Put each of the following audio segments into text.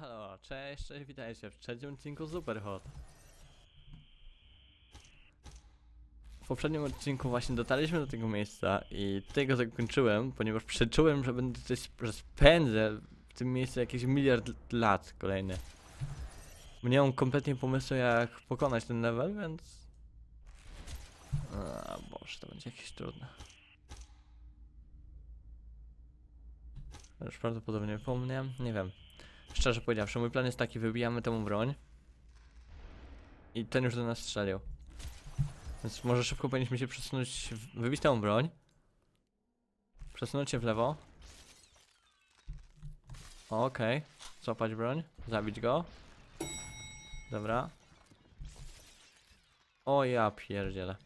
halo, cześć, cześć, witajcie w trzecim odcinku Superhot. W poprzednim odcinku właśnie dotarliśmy do tego miejsca i tego zakończyłem, ponieważ przeczułem, że będę sp- że spędzę w tym miejscu jakieś miliard lat kolejny. Nie mam kompletnie pomysłu jak pokonać ten level, więc... A boże, to będzie jakieś trudne. Już prawdopodobnie po mnie, nie wiem. Szczerze powiedziawszy, mój plan jest taki, wybijamy temu broń. I ten już do nas strzelił. Więc może szybko powinniśmy się przesunąć, wybić tę broń. Przesunąć się w lewo. Okej, złapać broń, zabić go. Dobra. O ja pierdzielę.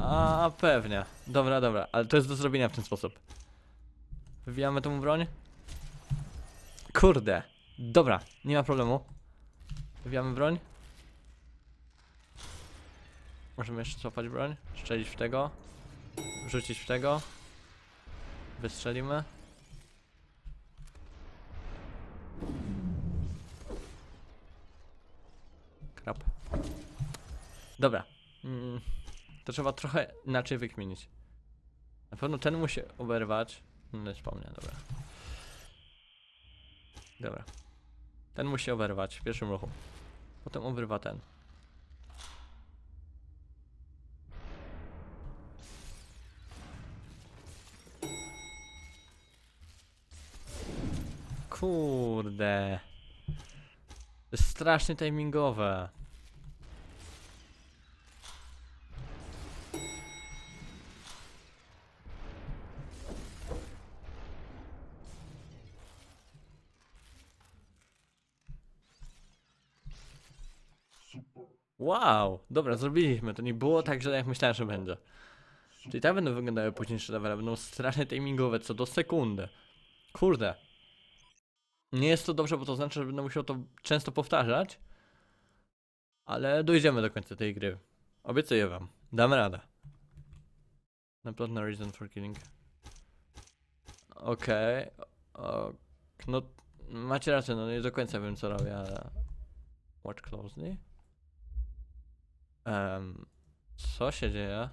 A pewnie. Dobra, dobra, ale to jest do zrobienia w ten sposób. Wybijamy tą broń. Kurde. Dobra, nie ma problemu. Wybijamy broń. Możemy jeszcze złapać broń, strzelić w tego, wrzucić w tego. Wystrzelimy. Krap. Dobra. Mm, to trzeba trochę inaczej wykminić. Na pewno ten musi oberwać. No, wspomnę, dobra. Dobra. Ten musi oberwać w pierwszym ruchu. Potem obrywa ten. Kurde. Strasznie timingowe. Wow, dobra, zrobiliśmy. To nie było tak, że jak myślałem, że będzie. Czyli tak będą wyglądały późniejsze levele, będą strasznie timingowe, co do sekundy. Kurde. Nie jest to dobrze, bo to znaczy, że będę musiał to często powtarzać. Ale dojdziemy do końca tej gry. Obiecuję wam. Damy radę. Na plot no reason for killing. Okej. O, No, macie rację, no nie do końca wiem co robię, ale... Watch closely. Em, co się dzieje?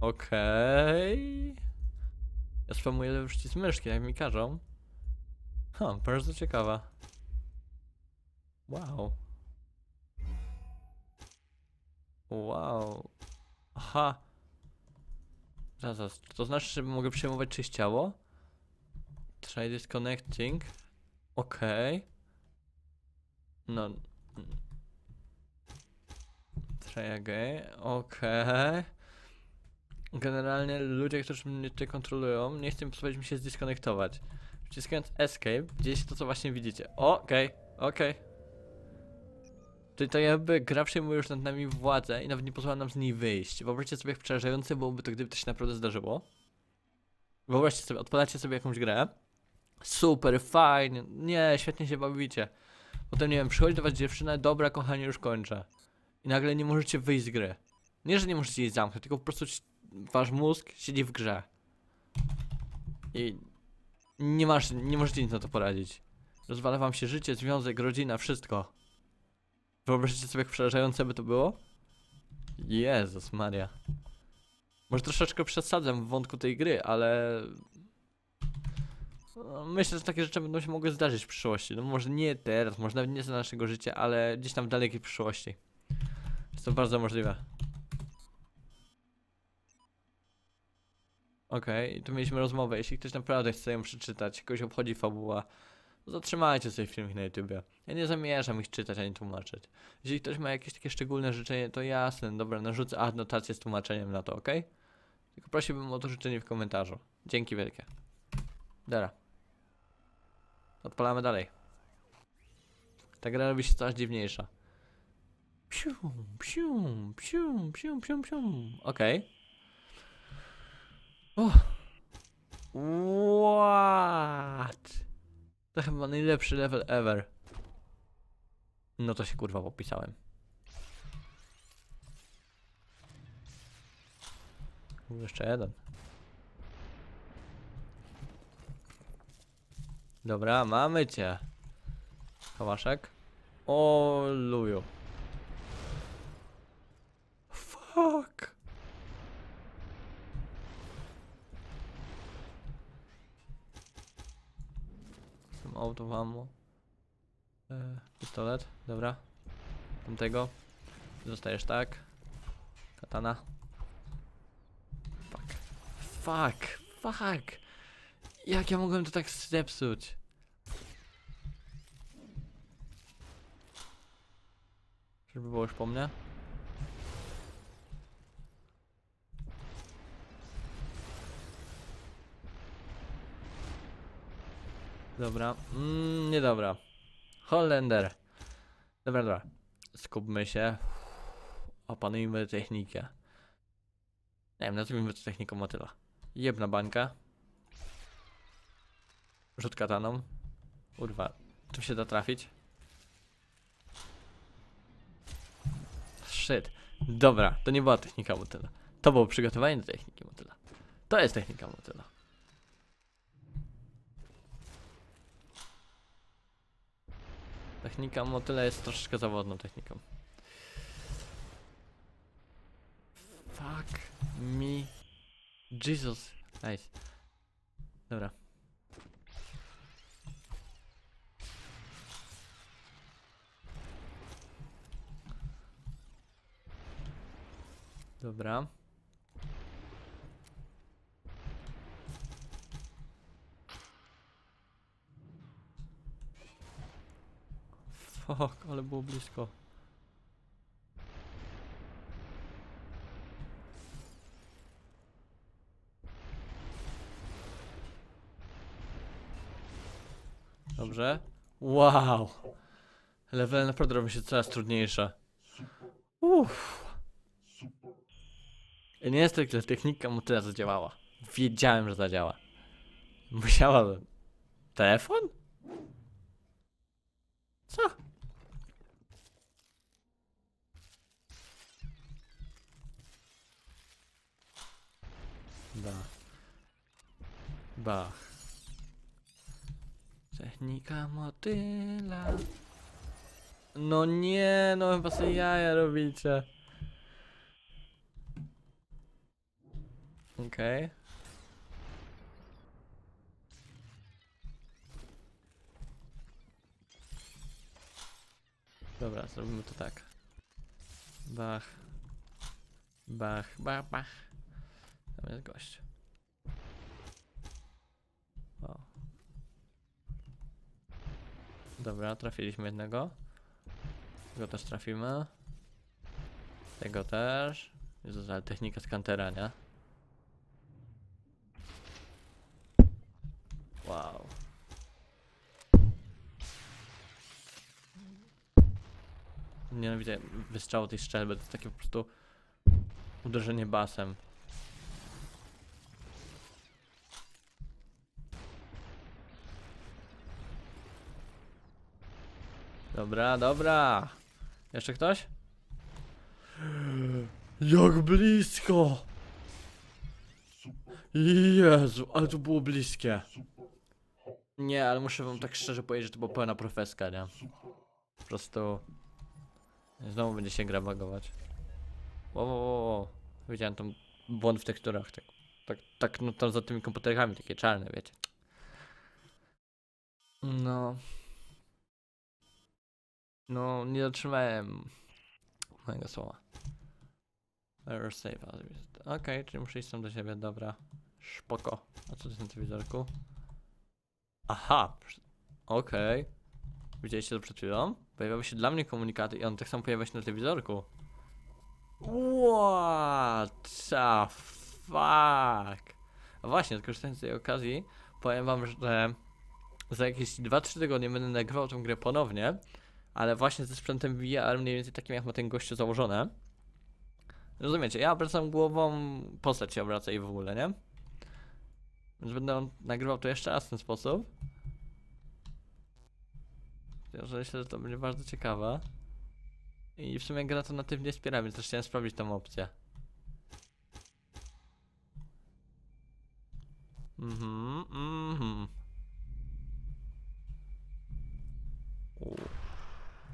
Okej. Ja spamuję przycisk myszki, jak mi każą. Ha, bardzo ciekawa. Wow. Wow. Aha. Zaraz, to znaczy, że mogę przejmować czyjeś ciało? Try disconnecting. Okej. No. Try again. Okej. Generalnie ludzie, którzy mnie tutaj kontrolują, nie chcą pozwolić mi się zdiskonektować. Wciskając escape, się to, co właśnie widzicie. Okej, okej. Czyli to jakby gra przejmuje już nad nami władzę i nawet nie pozwala nam z niej wyjść. Wyobraźcie sobie, jak przerażające byłoby to, gdyby to się naprawdę zdarzyło. Wyobraźcie sobie, odpalacie sobie jakąś grę. Super, fajnie, nie, świetnie się bawicie. Potem, nie wiem, przychodzi do was dziewczyna, dobra, kochanie, już kończę. Nagle nie możecie wyjść z gry. Nie, że nie możecie jej zamknąć, tylko po prostu wasz mózg siedzi w grze. I nie masz, nie możecie nic na to poradzić. Rozwala wam się życie, związek, rodzina, wszystko. Wyobraźcie sobie, jak przerażające by to było? Jezus Maria. Może troszeczkę przesadzam w wątku tej gry, ale... Myślę, że takie rzeczy będą się mogły zdarzyć w przyszłości. No może nie teraz, może nawet nie za naszego życia, ale gdzieś tam w dalekiej przyszłości. To bardzo możliwe. Okej, i tu mieliśmy rozmowę. Jeśli ktoś naprawdę chce ją przeczytać, kogoś obchodzi fabuła, zatrzymajcie sobie filmik na YouTubie. Ja nie zamierzam ich czytać ani tłumaczyć. Jeśli ktoś ma jakieś takie szczególne życzenie, to jasne, dobra, narzucę adnotację z tłumaczeniem na to, ok? Tylko prosiłbym o to życzenie w komentarzu. Dzięki wielkie. Dobra. Odpalamy dalej. Ta gra robi się coraz dziwniejsza. Psiu, psiu, psiu, psiu, psiu, psiu. Okej. O. What? To chyba najlepszy level ever. No to się kurwa popisałem. Jeszcze jeden. Dobra, mamy cię. Kałaszek. O, luju. Fuck. Of ammo. E, pistolet, dobra. Tamtego. Zostajesz tak. Katana. Fuck. Fuck. Fuck. Jak ja mogłem to tak zepsuć? Żeby było już po mnie? Dobra. Mm, niedobra. Holender. Dobra, dobra. Skupmy się. Opanujmy technikę. Nie wiem, nazwijmy to techniką motyla. Jedna bańka. Rzut kataną. Urwa. Czym się da trafić? Shit. Dobra, to nie była technika motyla. To było przygotowanie do techniki motyla. To jest technika motyla. Technika motyla jest troszeczkę zawodną techniką. Fuck me. Jesus. Nice. Dobra. Dobra. Fuck, ale było blisko. Dobrze. Wow. Level naprawdę robi się coraz trudniejsze. Uff. I niestety technika mu tyle zadziałała. Wiedziałem, że zadziała. Musiała. Telefon? Co? Bach. Bach. Technika motyla. No nie, no chyba sobie jaja robicie. Okej. Dobra, zrobimy to tak. Bach. Bach, bach, bach. Tam jest gość. O. Dobra, trafiliśmy jednego. Tego też trafimy. Tego też. Jezus, ale technika skantera, nie? Wow. Nienawidzę wystrzału tej strzelby, to jest takie po prostu uderzenie basem. Dobra, dobra. Jeszcze ktoś? Jak blisko! Jezu, ale to było bliskie. Nie, ale muszę wam tak szczerze powiedzieć, że to była pełna profeska, nie? Po prostu... Znowu będzie się gra bagować. Wo, wo, wo. Widziałem tam błąd w tekturach, tak, tak, tak, no tam za tymi komputerkami, takie czarne, wiecie. No. No, nie dotrzymałem mojego słowa. Error save. Okej, czyli muszę iść sam do siebie, dobra. Spoko. A co to jest na telewizorku? Aha! Okej. Widzieliście to przed chwilą? Pojawiały się dla mnie komunikaty i on tak samo pojawia się na telewizorku. What the fuck? A właśnie, korzystając z tej okazji, powiem wam, że za jakieś 2-3 tygodnie będę nagrywał tę grę ponownie, ale właśnie ze sprzętem VR mniej więcej takim jak ma ten gościu założone. Rozumiecie, ja obracam głową, postać się obraca i w ogóle, nie? Więc będę nagrywał to jeszcze raz w ten sposób. Chociaż myślę, że to będzie bardzo ciekawe. I w sumie gra to natywnie wspiera, więc też chciałem sprawdzić tą opcję. Mhm, mhm.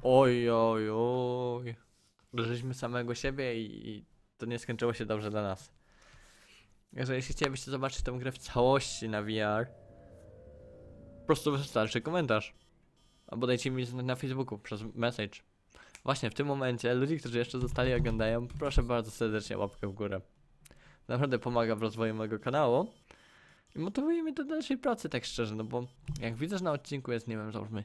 Oj, oj, oj. Uderzyliśmy samego siebie i, i to nie skończyło się dobrze dla nas. Jeżeli chcielibyście zobaczyć tę grę w całości na VR, po prostu wystarczy komentarz. Albo dajcie mi znać na Facebooku przez message. Właśnie w tym momencie ludzi, którzy jeszcze zostali oglądają, proszę bardzo serdecznie łapkę w górę. Naprawdę pomaga w rozwoju mojego kanału i motywuje mnie do dalszej pracy, tak szczerze, no bo jak widzę, że na odcinku jest, nie wiem, załóżmy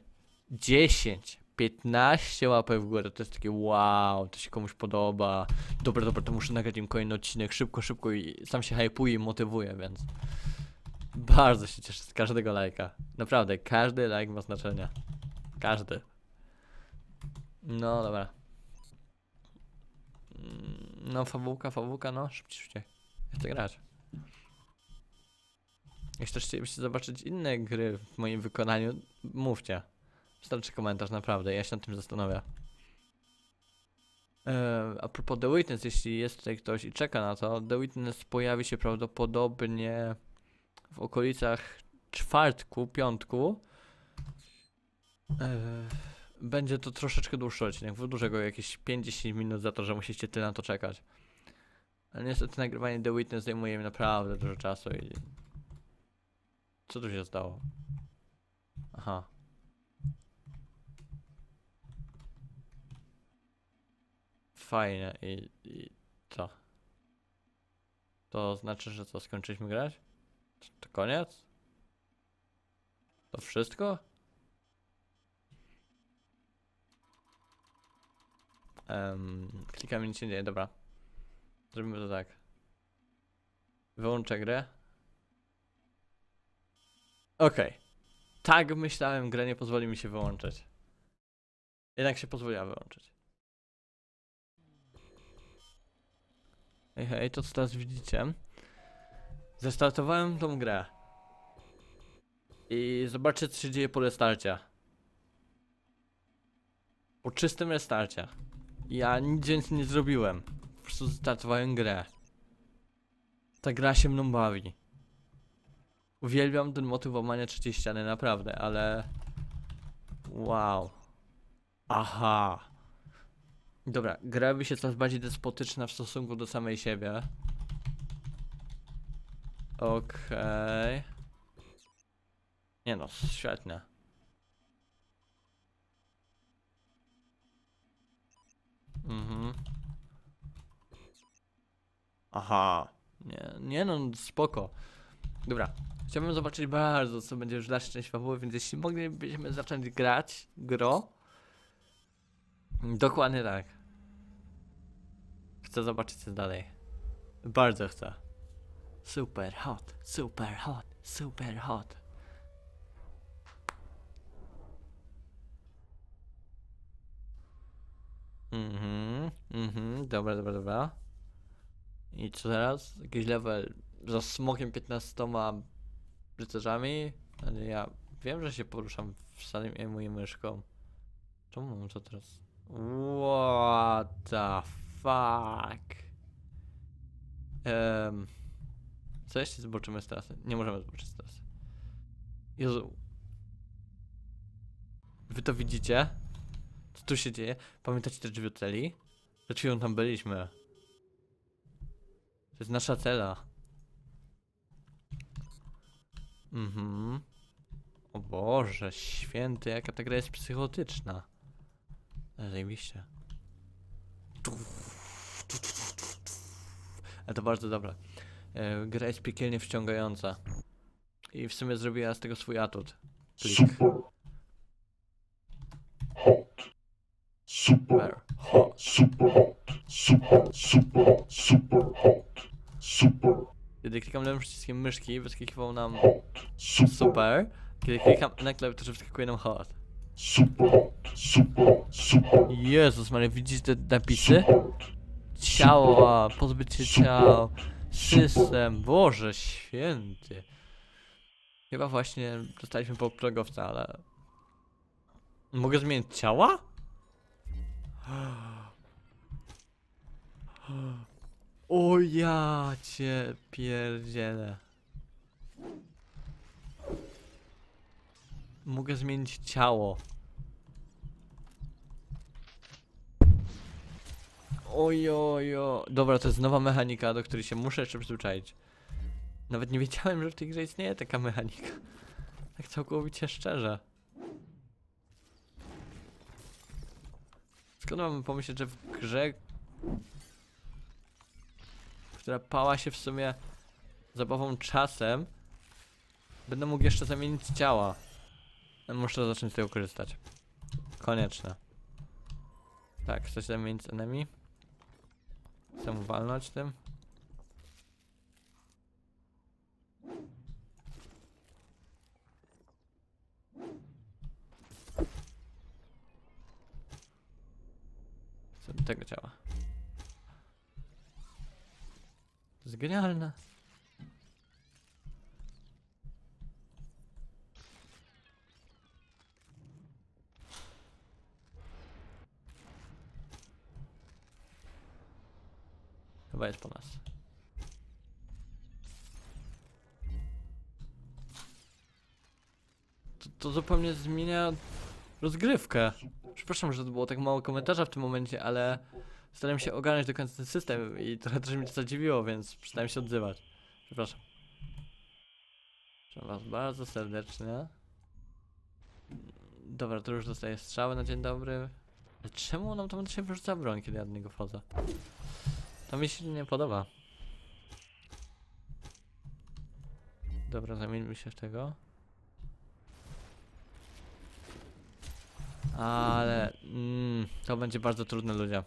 10, 15 łapek w górę, to jest takie wow, to się komuś podoba. Dobra, dobra, to muszę nagrać im kolejny odcinek szybko, szybko i sam się hypuje i motywuje, więc bardzo się cieszę z każdego lajka. Naprawdę, każdy like ma znaczenie. Każdy. No dobra. Mm, No, fabułka, fabułka, no, szybciej, szybciej. Chcę grać. Jeśli też chcielibyście zobaczyć inne gry w moim wykonaniu, mówcie. Wystarczy komentarz, naprawdę, ja się nad tym zastanowię. Eee, a propos The Witness, jeśli jest tutaj ktoś i czeka na to, The Witness pojawi się prawdopodobnie w okolicach czwartku, piątku. Eee, będzie to troszeczkę dłuższy odcinek, wydłużę go jakieś 5-10 minut za to, że musicie tyle na to czekać. Ale niestety nagrywanie The Witness zajmuje mi naprawdę dużo czasu i... Co tu się stało? Aha. Fajnie i, i co? To znaczy, że co, skończyliśmy grać? To, to koniec? To wszystko? Um, klikam nic się dzieje, dobra. Zrobimy to tak. Wyłączę grę. Okej. Tak myślałem, gra nie pozwoli mi się wyłączyć. Jednak się pozwoliła wyłączyć. Hej, hej, to co teraz widzicie. Zestartowałem tą grę. I zobaczcie co się dzieje po restarcie. Po czystym restarcie. Ja nic więcej nie zrobiłem. Po prostu zestartowałem grę. Ta gra się mną bawi. Uwielbiam ten motyw łamania trzeciej ściany, naprawdę, ale... Wow. Aha. Dobra, gra robi się coraz bardziej despotyczna w stosunku do samej siebie. Okej. Nie no, świetnie. Mhm. Aha. Nie, nie no, spoko. Dobra. Chciałbym zobaczyć bardzo, co będzie już dalsza część fabuły, więc jeśli moglibyśmy zacząć grać, gro. Dokładnie tak. Chcę zobaczyć co dalej. Bardzo chcę. Super hot, super hot, super hot. Mhm, mhm, dobra, dobra, dobra. I co teraz? Jakiś level za smokiem 15 rycerzami? Ale ja wiem, że się poruszam w samym i myszką. Czemu mam to teraz? What the fuck? Um, co jeśli zobaczymy z trasy? Nie możemy zobaczyć z trasy. Jezu. Wy to widzicie? Co tu się dzieje? Pamiętacie te drzwi od celi? Przed tam byliśmy. To jest nasza cela. Mhm. O Boże, święty, jaka ta gra jest psychotyczna. Zajebiście. Ale to bardzo dobre. E, gra jest piekielnie wciągająca. I w sumie zrobiła z tego swój atut. Klik. Super hot. Super. Super hot. Super hot. Super hot. Super hot. Super Kiedy klikam lewym przyciskiem myszki, wyskakiwał nam hot. Super super. Kiedy klikam na klawiaturze, wyskakuje nam hot. Super hot. Super hot. Super hot. Jezus Maria, widzisz te napisy? Ciała, pozbyć się ciał, system, Boże święty. Chyba właśnie dostaliśmy po progowca, ale... Mogę zmienić ciała? O ja cię pierdzielę. Mogę zmienić ciało. Ojojo. Dobra, to jest nowa mechanika, do której się muszę jeszcze przyzwyczaić. Nawet nie wiedziałem, że w tej grze istnieje taka mechanika. Tak całkowicie szczerze. Skąd mamy pomyśleć, że w grze, która pała się w sumie zabawą czasem, będę mógł jeszcze zamienić ciała. Muszę zacząć z tego korzystać. Konieczne. Tak, chcesz zamienić z enemy? Chcę mu walnąć tym. Chcę do tego ciała. To jest genialne. Chyba jest po nas. To, to zupełnie zmienia rozgrywkę. Przepraszam, że to było tak mało komentarza w tym momencie, ale starałem się ogarnąć do końca ten system i trochę też mnie to zadziwiło, więc przestałem się odzywać. Przepraszam. Proszę was bardzo serdecznie. Dobra, to już dostaję strzały na dzień dobry. Ale czemu nam tam się wyrzuca broń, kiedy ja do niego wchodzę? To mi się nie podoba. Dobra, zamieńmy się w tego. Ale mm, to będzie bardzo trudne ludzie.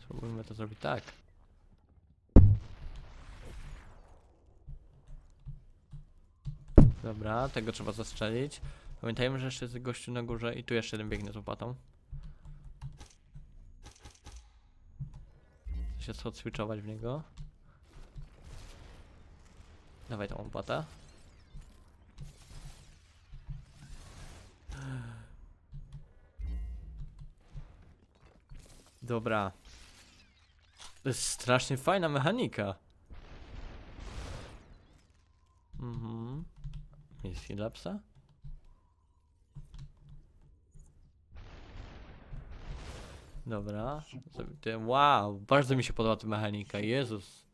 Spróbujmy to zrobić tak. Dobra, tego trzeba zastrzelić. Pamiętajmy, że jeszcze jest gościu na górze i tu jeszcze jeden biegnie z łopatą. Chcę się switchować w niego. Dawaj tą łopatę. Dobra. To jest strasznie fajna mechanika. Mhm. Jest Philipsa? Dobra. Wow, bardzo mi się podoba ta mechanika. Jezus.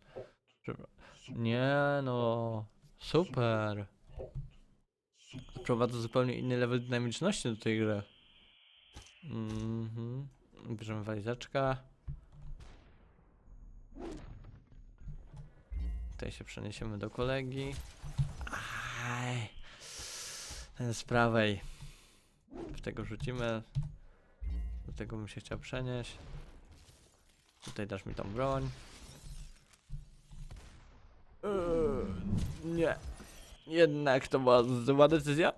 Nie no. Super. Wprowadza zupełnie inny level dynamiczności do tej gry. Mhm. Bierzemy walizeczkę. Tutaj się przeniesiemy do kolegi. Aj. Z prawej. W tego rzucimy. Do tego bym się chciał przenieść. Tutaj dasz mi tą broń. Eee, nie. Jednak to była zła decyzja.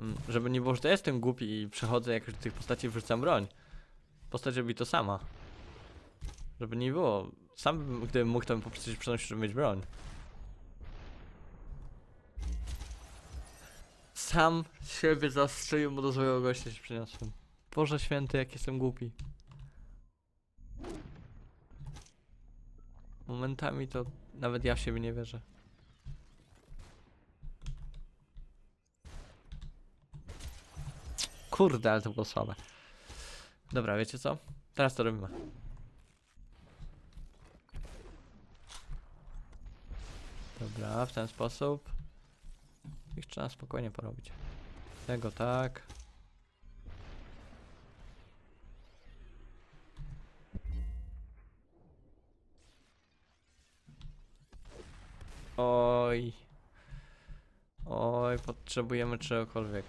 Mm, Żeby nie było, że to jestem głupi i przechodzę jak do tych postaci wrzucam broń. Postać robi to sama. Żeby nie było. Sam bym, gdybym mógł, to bym po prostu przenosił, żeby mieć broń. Sam siebie zastrzelił, bo do złego gościa się przeniosłem. Boże święty, jak jestem głupi. Momentami to nawet ja w siebie nie wierzę. Kurde, ale to było słabe. Dobra, wiecie co? Teraz to robimy. Dobra, w ten sposób. Ich trzeba spokojnie porobić. Tego tak. Oj. Oj, potrzebujemy czegokolwiek.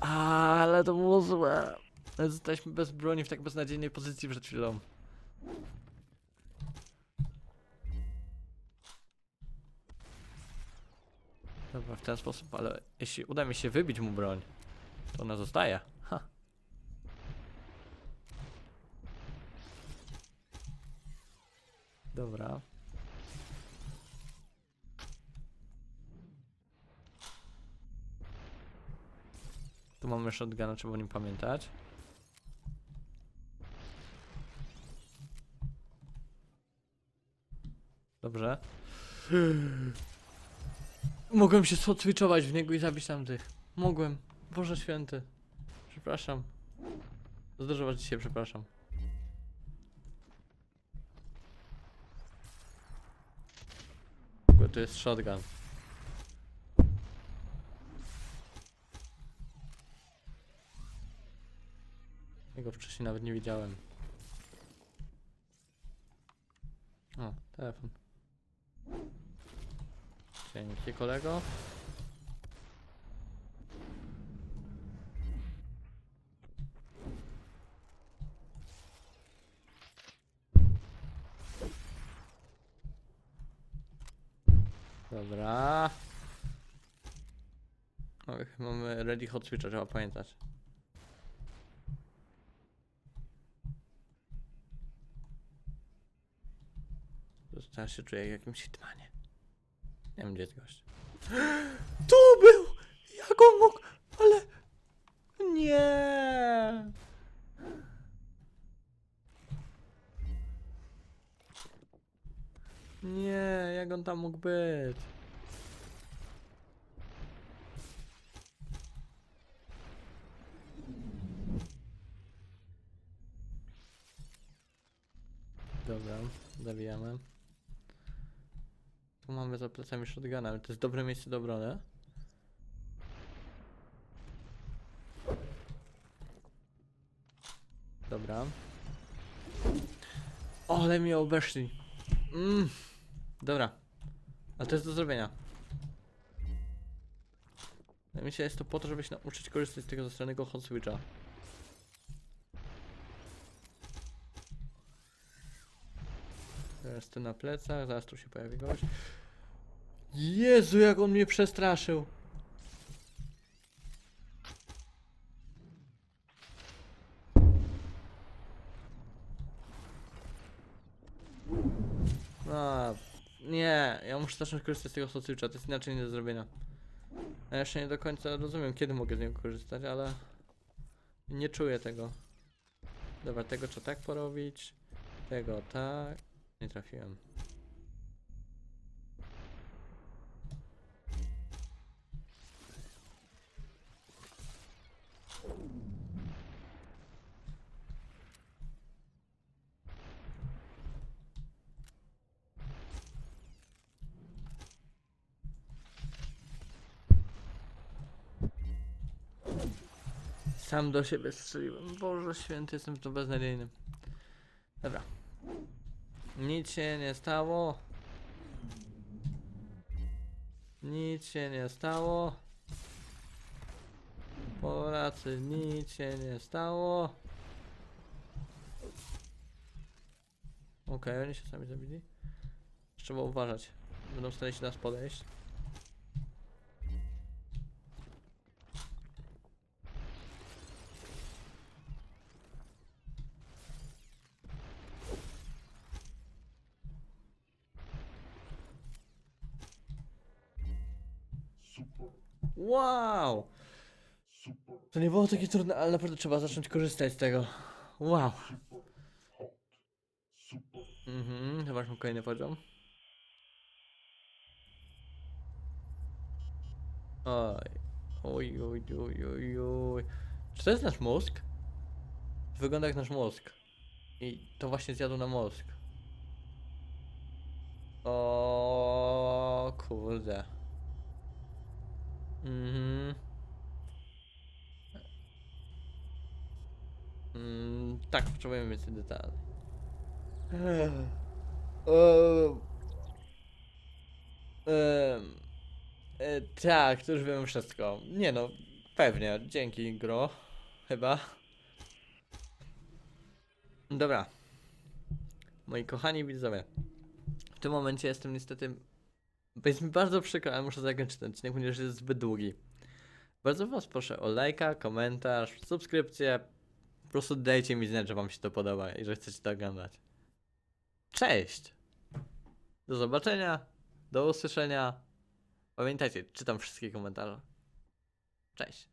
Ale to było złe. Zostaliśmy bez broni w tak beznadziejnej pozycji przed chwilą. Dobra, w ten sposób, ale jeśli uda mi się wybić mu broń, to ona zostaje. Ha. Dobra. Tu mamy shotguna, trzeba o nim pamiętać. Dobrze. Mogłem się switchować w niego i zabić tamtych. Mogłem. Boże święty. Przepraszam. Za dużo was dzisiaj przepraszam. Bo to jest shotgun. Jego wcześniej nawet nie widziałem. O, telefon. Dzięki kolego. Dobra. Oj, mamy ready hot switcha, trzeba pamiętać. Teraz się czuję jak jakimś hitmanie. Nie wiem gdzie jest gość. Tu był! Jak on mógł? Ale... Nie! Nie, jak on tam mógł być? Dobra, zabijamy. Tu mamy za plecami shotguna, ale to jest dobre miejsce do obrony. Dobra. O, ale mnie obeszli. Mm. Dobra. Ale to jest do zrobienia. Ja myślę, jest to po to, żeby się nauczyć korzystać z tego zastranego hot switcha. Teraz tu na plecach, zaraz tu się pojawi gość. Jezu, jak on mnie przestraszył. A, nie, ja muszę zacząć korzystać z tego socjusza, to jest inaczej nie do zrobienia. Ja jeszcze nie do końca rozumiem, kiedy mogę z niego korzystać, ale nie czuję tego. Dobra, tego trzeba tak porobić, tego tak. Nie trafiłem. Sam do siebie strzeliłem. Boże święty, jestem to beznadziejny. Dobra. Nic się nie stało. Nic się nie stało. Polacy, nic się nie stało. Okej, oni się sami zabili. Trzeba uważać. Będą starali się nas podejść. Wow! To nie było takie trudne, ale naprawdę trzeba zacząć korzystać z tego. Wow. Mhm, chyba mam kolejny poziom. Oj. Oj, oj, oj, oj, oj. Czy to jest nasz mózg? Wygląda jak nasz mózg. I to właśnie zjadł na mózg. O kurde. Mhm. Mm, tak, potrzebujemy więcej detali. Eee, em, e, tak, to już wiem wszystko. Nie no, pewnie. Dzięki, gro. Chyba. Dobra. Moi kochani widzowie. W tym momencie jestem niestety. Jest mi bardzo przykro, ale muszę zakończyć ten odcinek, ponieważ jest zbyt długi. Bardzo was proszę o lajka, komentarz, subskrypcję. Po prostu dajcie mi znać, że wam się to podoba i że chcecie to oglądać. Cześć! Do zobaczenia, do usłyszenia. Pamiętajcie, czytam wszystkie komentarze. Cześć.